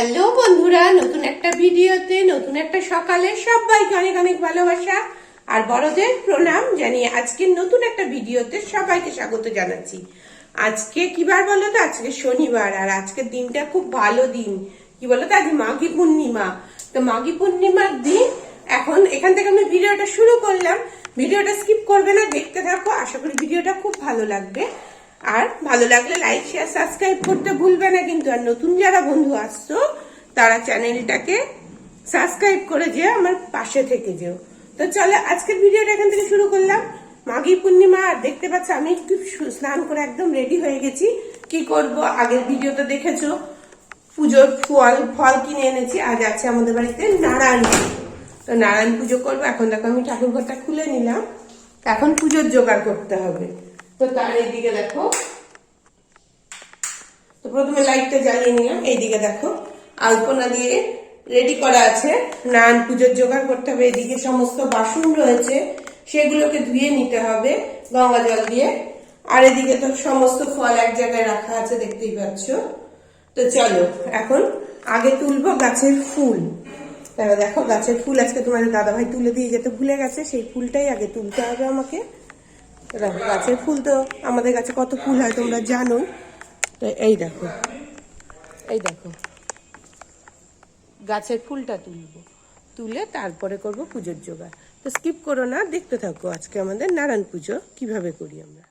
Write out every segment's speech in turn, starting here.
Hello বন্ধুরা, নতুন একটা ভিডিওতে, নতুন একটা সকালে সবাইকে অনেক অনেক ভালোবাসা আর বড়দের প্রণাম জানিয়ে আজকে নতুন একটা ভিডিওতে সবাইকে স্বাগত জানাচ্ছি। আজকে কিবার বলো তো? আজকে শনিবার আর আজকের দিনটা খুব ভালো দিন। কি বলো তো? আজ মাঘী পূর্ণিমা। তো মাঘী পূর্ণিমার দিন এখন এখান থেকে আমি ভিডিওটা শুরু করলাম। ভিডিওটা স্কিপ করবে না, দেখতে থাকো। আশা করি ভিডিওটা খুব ভালো লাগবে। আর ভালো লাগলে লাইক শেয়ার সাবস্ক্রাইব করতে ভুলবে না কিন্তু আর নতুন যারা বন্ধু আসছো, তারা চ্যানেলটাকে সাবস্ক্রাইব করে যেও আমার পাশে থেকে যেও। তো চলো আজকের ভিডিওটা এখান থেকে শুরু করলাম। মাঘী পূর্ণিমা, আর দেখতে পাচ্ছ আমি একটু স্নান করে একদম রেডি হয়ে গেছি। কি করব? আগের ভিডিওতে দেখেছ? পুজোর ফল ফল কিনে এনেছি। আজ আছে আমাদের বাড়িতে নারায়ণ তো নারায়ণ পুজো করব। এখন দেখো আমি ঠাকুর ঘরটা খুলে নিলাম। এখন পুজোর জোগাড় করতে হবে। তো তার এইদিকে দেখো। তো প্রথমে লাইটটা জ্বালিয়ে নিলাম, এইদিকে দেখো। আলপনা দিয়ে রেডি করা আছে। নারায়ণ পুজোর জোগাড় করতে হবে। এদিকে সমস্ত বাসন রয়েছে, সেগুলোকে ধুয়ে নিতে হবে গঙ্গা জল দিয়ে। আর এদিকে তো সমস্ত ফল এক জায়গায় রাখা আছে, দেখতেই পাচ্ছ। তো চলো, এখন আগে তুলবো গাছের ফুল। দেখো, গাছের ফুল আজকে তোমাদের দাদাভাই তুলে দিয়ে যেতে ভুলে গেছে, সেই ফুলটাই আগে তুলতে হবে আমাকে। দেখো গাছের ফুল তো আমাদের কাছে কত ফুল হয় তোমরা জানো। তো এই দেখো এই দেখো। গাছের ফুলটা তুলব, তুলে তারপরে করব পুজোর জোগাড়। তো স্কিপ করো না, দেখতে থাকো আজকে আমাদের নারায়ণ পুজো, কীভাবে করি আমরা।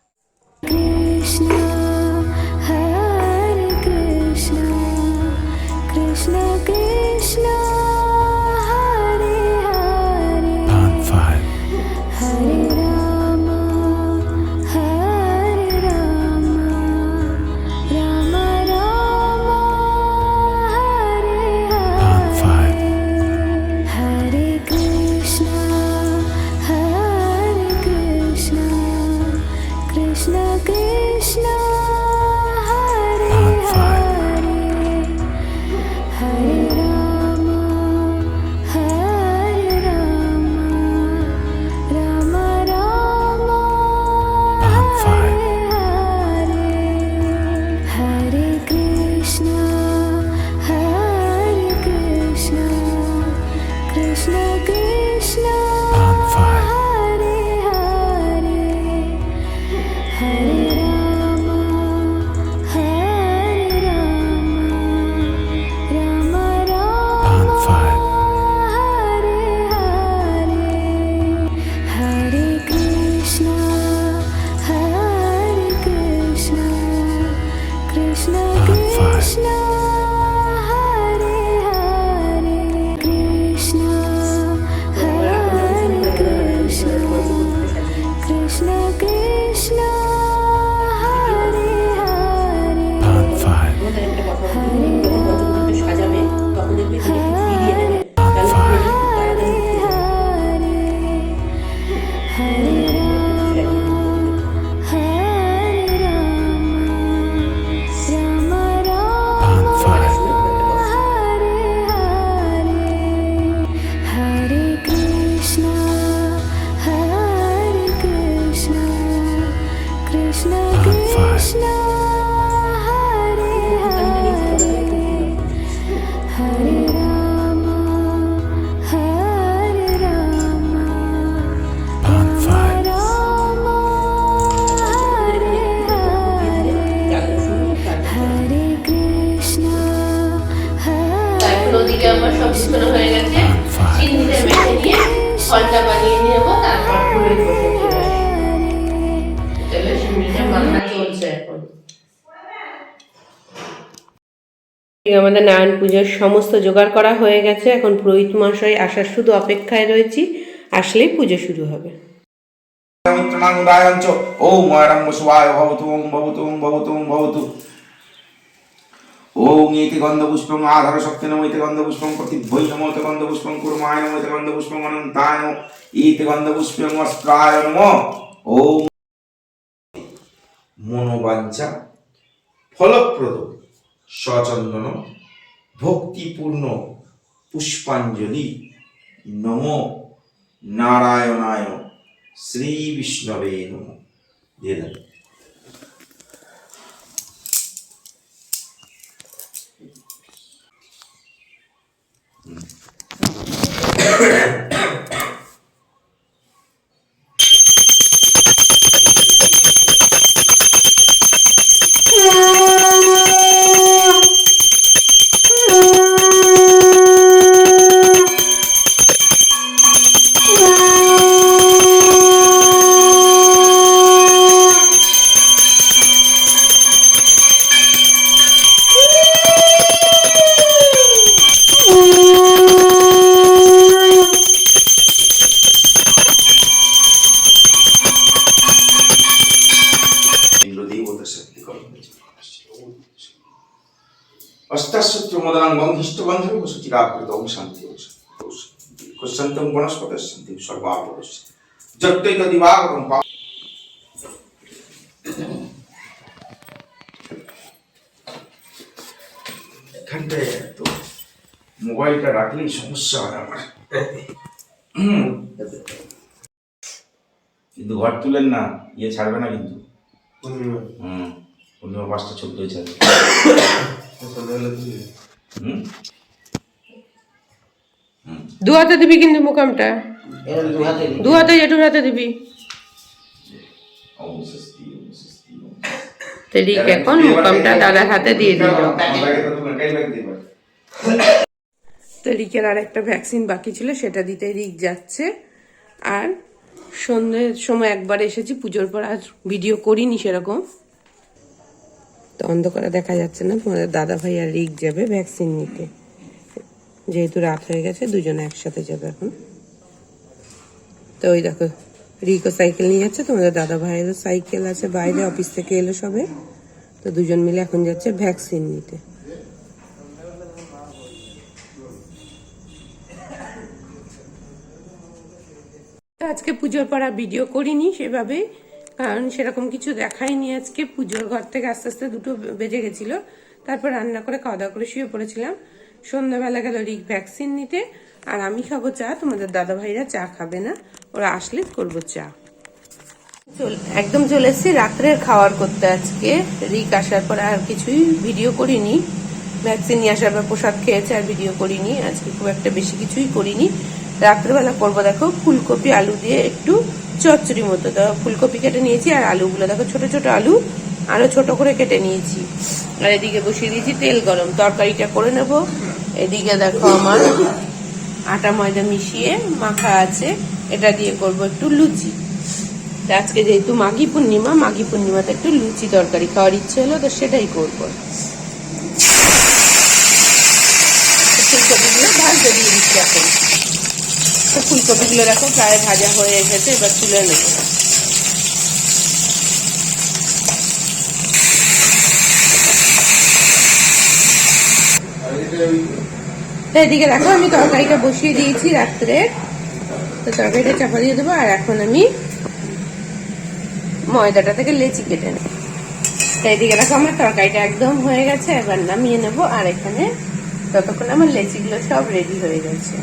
আমাদের নারায়ণ পুজোর সমস্ত জোগাড় করা হয়ে গেছে। এখন পুরোহিত মশাই আসার শুধু অপেক্ষায় রয়েছি। আসলেই পুজো শুরু হবে। ওম ওম ইতি গন্ধপুষ্পং আধার শক্তি নম ইতি গন্ধপুষ্পং প্রতিভৈ নম ইতি গন্ধপুষ্পং কুর্মায় নম ইতি গন্ধপুষ্পং অনন্তায় নম ইতি গন্ধপুষ্পং অস্ত্রায় নম। ওম মনোবাঞ্ছা ফলপ্রদ সচন্দন ভক্তিপূর্ণ পুষ্পাঞ্জলি নম নারায়ণায় শ্রী বিষ্ণবে নম। দিয়ে রাগ করে ওম শান্তি ওম শান্তি ওম শান্তি বনস্পতি শান্তি সর্বাপরশ যত্তৈত দিবাগতম পা এখানটায় তো মোবাইলটা রাখলেই সমস্যা হয় আমার কিন্তু ঘর তুলেন না ইয়ে ছাড়বে না কিন্তু হুম পূর্ণিমা পাঁচটা ছাড়বে হুম? দু হাতে দিবি কিন্তু মুকামটা? দু হাতে জেঠুর হাতে দিবি। ওম স্বস্তি ওম স্বস্তি ওম তো রিক এখন মুকামটা দাদার হাতে দিয়ে দিল। তো রিকের আর একটা ভ্যাকসিন বাকি ছিল সেটা দিতে রিক যাচ্ছে। আর সন্ধ্যের সময় একবার এসেছি পুজোর পর আর ভিডিও করিনি সেরকম। তো অন্ধকারে দেখা যাচ্ছে না। তোমাদের দাদা ভাই আর রিক যাবে ভ্যাকসিন নিতে। যেহেতু রাত হয়ে গেছে, দুজনে একসাথে যাবে এখন। তো ওই দেখো, রিকও সাইকেল নিয়ে যাচ্ছে, তোমাদের দাদা ভাইয়েরও সাইকেল আছে বাইরে অফিস থেকে এলো সবে। তো দুজন মিলে এখন যাচ্ছে ভ্যাকসিন নিতে। আজকে পুজোর পর ভিডিও করিনি সেভাবে। কারণ সেরকম কিছু দেখাইনি আজকে। পুজোর ঘর থেকে আস্তে আস্তে দুটো বেজে গেছিল। তারপর রান্না করে, খাওয়া দাওয়া করে শুয়ে পড়েছিলাম। সন্ধ্যাবেলা গেল রিক ভ্যাকসিন নিতে। আর আমি খাব চা, তোমাদের দাদা ভাইরা চা খাবে না। ওরা আসলে করব চা। একদম চলে এসেছি রাত্রের খাওয়ার করতে আজকে। রিক আসার পর আর কিছুই ভিডিও করিনি। ভ্যাকসিন নিয়ে আসার পর প্রসাদ খেয়েছে আর ভিডিও করিনি। আজকে খুব একটা বেশি কিছুই করিনি। রাত্রেবেলা করব দেখো, ফুলকপি, আলু দিয়ে একটু চচ্চড়ি মতো। তো ফুলকপি কেটে নিয়েছি আর আলুগুলো। দেখো, ছোট ছোট আলু, আরও ছোট করে কেটে নিয়েছি। আর এদিকে বসিয়ে দিয়েছি তেল গরম। তরকারিটা করে নেব। এদিকে দেখো আমার আটা ময়দা মিশিয়ে মাখা আছে। এটা দিয়ে করব একটু লুচি। আজকে যেহেতু মাঘী পূর্ণিমা, মাঘী পূর্ণিমাতে একটু লুচি তরকারি খাওয়ার ইচ্ছে হলো, তো সেটাই করব। ফুলকপিগুলো ভাজতে দিয়ে দিচ্ছি এখন। তো ফুলকপিগুলো দেখো, প্রায় ভাজা হয়ে এসেছে, এবার তুলে নেব। এদিকে দেখো, আমি তরকারিটা বসিয়ে দিয়েছি রাত্রে। তো তরকারিটা চাপা দিয়ে দেবো, আর এখন আমি ময়দাটা থেকে লেচি কেটে নেব। তো এদিকে দেখো, আমার তরকারিটা একদম হয়ে গেছে, এবার নামিয়ে নেব, আর এখানে ততক্ষণ আমার লেচিগুলো সব রেডি হয়ে গেছে।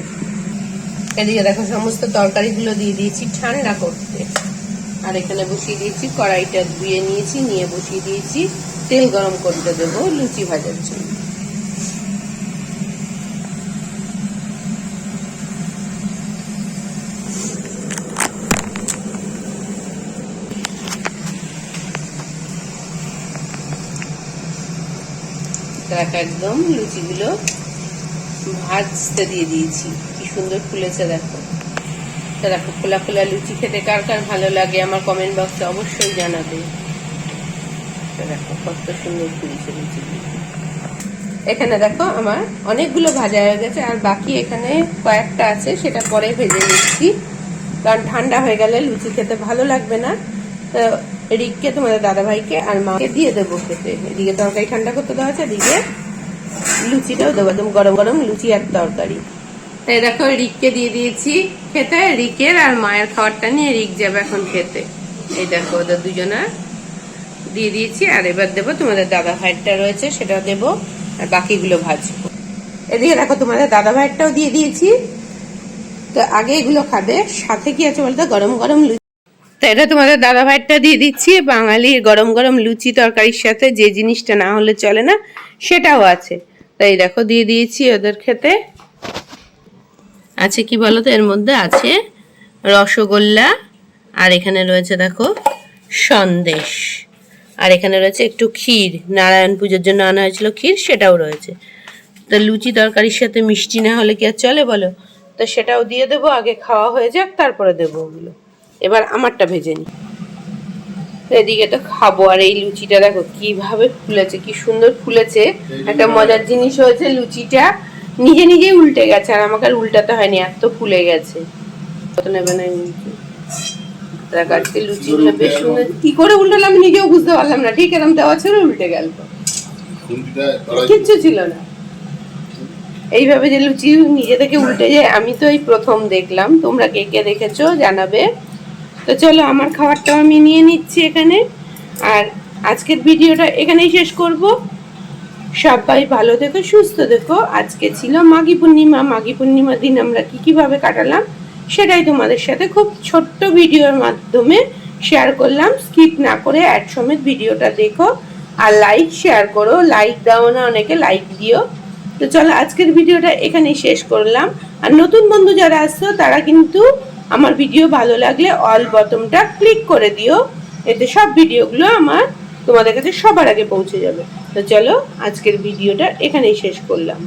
এদিকে দেখো, সমস্ত তরকারিগুলো দিয়ে দিয়েছি ঠান্ডা করতে। আর এখানে বসিয়ে দিয়েছি কড়াইটা ধুয়ে নিয়েছি, নিয়ে বসিয়ে দিয়েছি তেল গরম করতে দেবো লুচি ভাজার জন্য। একদম লুচিগুলো ভাজতে দিয়ে দিয়েছি। সুন্দর ফুলেছে, দেখো। দেখো, খোলা খোলা লুচি খেতে কার কার ভালো লাগে আমার কমেন্ট বক্সে অবশ্যই জানাবে। কত সুন্দর ফুলেছে লুচিগুলো। এখানে দেখো আমার অনেকগুলো ভাজা হয়ে গেছে, আর বাকি এখানে কয়েকটা আছে, সেটা পরে ভেজে নিচ্ছি। কারণ ঠান্ডা হয়ে গেলে লুচি খেতে ভালো লাগবে না। তো রিককে তোমাদের দাদাভাইকে আর মাকে দিয়ে দেবো খেতে। এদিকে তরকারি ঠান্ডা করতে দেওয়া আছে, এদিকে লুচিটাও দেবো, একদম গরম গরম লুচি আর তরকারি। তাই দেখো, রিককে দিয়ে দিয়েছি খেতে। রিকের আর মায়ের খাবারটা নিয়ে রিক যাবে এখন খেতে। এই দেখো, ওদের দুজনার দিয়ে দিয়েছি। আর এবার দেবো তোমাদের দাদা ভাইয়েরটা রয়েছে সেটা দেবো। আর বাকিগুলো ভাজবো। এদিকে দেখো, তোমাদের দাদা ভাইয়েরটাও দিয়ে দিয়েছি। তো আগে এগুলো খাবে। সাথে কি আছে বলতো? গরম গরম লুচি তো এটা তোমাদের দাদা ভাইয়েরটা দিয়ে দিচ্ছি। বাঙালির গরম গরম লুচি তরকারির সাথে যে জিনিসটা না হলে চলে না, সেটাও আছে। তাই দেখো, দিয়ে দিয়েছি ওদের খেতে। আছে কি বলতো? এর মধ্যে আছে রসগোল্লা আর এখানে রয়েছে দেখো সন্দেশ। আর এখানে রয়েছে একটু ক্ষীর। নারায়ণ পুজোর জন্য আনা হয়েছিল ক্ষীর সেটাও রয়েছে। তো লুচি তরকারির সাথে মিষ্টি না হলে কি আর চলে বলো? তো সেটাও দিয়ে দেবো আগে খাওয়া হয়ে যাক তারপরে দেবো ওগুলো। এবার আমারটা ভেজে নিই। এদিকে তো খাব আর এই লুচিটা দেখো কীভাবে ফুলেছে কি সুন্দর ফুলেছে। একটা মজার জিনিস হয়েছে লুচিটা। নিজে নিজেই উল্টে গেছে আর আমাকে আর উল্টাতে হয়নি এত ফুলে গেছে। কত নেবে না আজকে লুচিগুলো বেশ সুন্দর কি করে উল্টালো আমি নিজেও বুঝতে পারলাম না। ঠিক এরকম দেওয়া ছিল উল্টে গেল। কিচ্ছু ছিল না। এইভাবে যে লুচি নিজে থেকে উল্টে যায় আমি তো এই প্রথম দেখলাম। তোমরা কে কে দেখেছ জানাবে। তো চলো আমার খাবারটাও আমি নিয়ে নিচ্ছি এখানে। আর আজকের ভিডিওটা এখানেই শেষ করব। সবাই ভালো থেকো, সুস্থ থেকো। আজকে ছিল মাঘী পূর্ণিমা। মাঘী পূর্ণিমার দিন আমরা কি কীভাবে কাটালাম সেটাই তোমাদের সাথে খুব ছোট্ট ভিডিওর মাধ্যমে শেয়ার করলাম। স্কিপ না করে অ্যাড সমেত ভিডিওটা দেখো আর লাইক শেয়ার করো। লাইক দাও না অনেকে লাইক দিও। তো চলো আজকের ভিডিওটা এখানেই শেষ করলাম। আর নতুন বন্ধু যারা আসছো, তারা কিন্তু আমার ভিডিও ভালো লাগলে অল বটমটা ক্লিক করে দিও। এতে সব ভিডিওগুলো আমার তোমাদের কাছে সবার আগে পৌঁছে যাবে। তো চলো আজকের ভিডিওটা এখানেই শেষ করলাম।